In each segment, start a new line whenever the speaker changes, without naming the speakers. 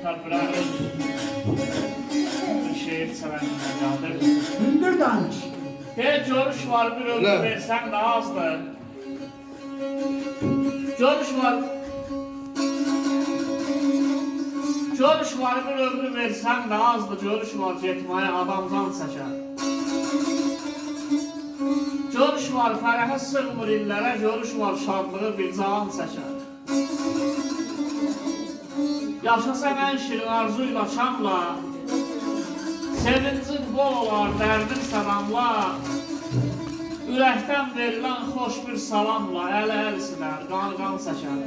kitaplara şehir sevenlerdir.
Hündür danış.
Her görüş var bir ömür versen daha azdır. Görüş var. Görüş var bir ömrü versen daha azdır. Görüş var getmeye adamdan seçer. Görüş var fərəhə sığmır illərə, görüş var şadlığı bir can seçer. Yaşasan en şirin arzuyla şamla, Sevincin bol olar, dərdin salamla, Ürəkdən verilən xoş bir salamla, əl əl sinər, qan qan səşər.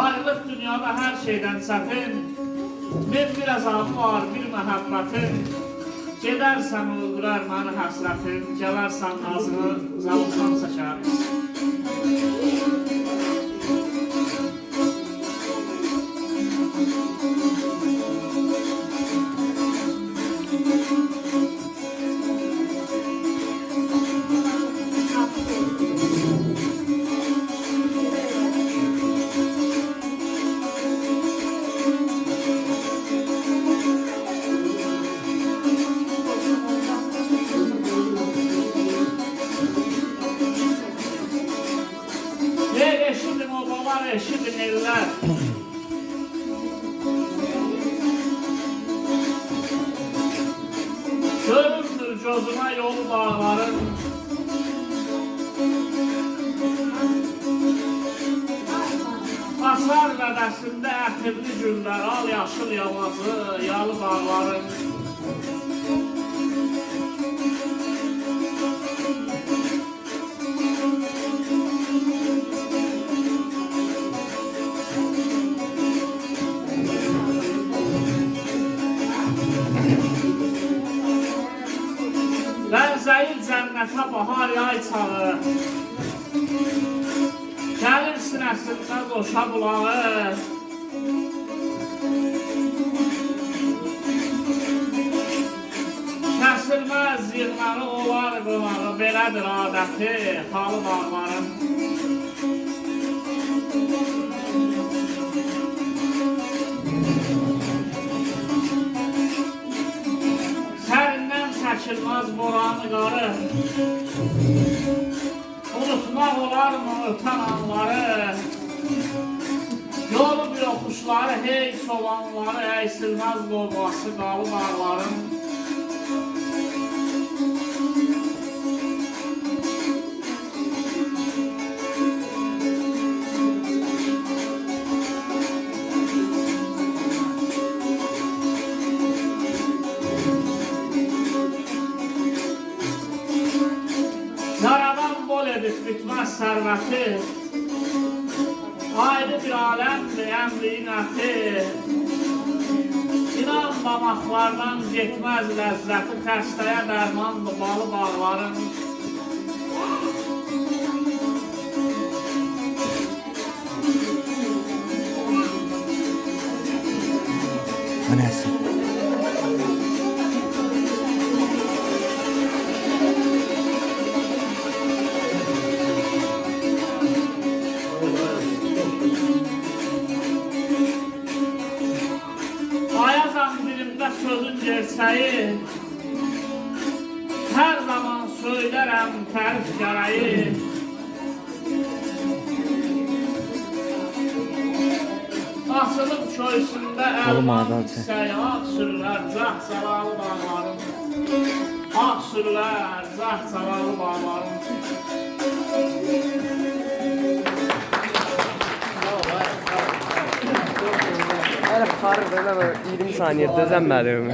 Ayrılıq dünyada hər şeydən çətin, Min bir əzabı var, bir məhəbbətin, Gedərsən öldürər məni həsrətin, Gələrsən nazını, zavuzdan çəkər. Obalar, eşidim eller. Gözüme yol bağların. Asar vədəsində ətirli güllər, al yaşıl yamazı, yalı bağların. Cənnətə bahar yay çağı Gəlir sinəsində qoşa bulağı Kəsilməz yığmağı olar qonağı Belədir adəti halı bağların Sərindən çəkilməz boranı qarı Unutmaq olarmı ötən anları? Yolu bir oxuşları hey solanları Əysilməz qolbası qalı bağların Yaradan edip bitmez serveti Ayrı bir alemdir emri inəti İnan damaklardan getmez lezzeti Xəstəyə dərmandır balı bağların.
O
dilimdə sözün gerçəyi Hər zaman söylərəm tərif gərəyi Asılıb köysündə əlman Ağ sürülər, cah salalı bağlarım. Ağ sürülər, cah salalı bağlarım
Qarı belə 20 saniyə dözənmədim.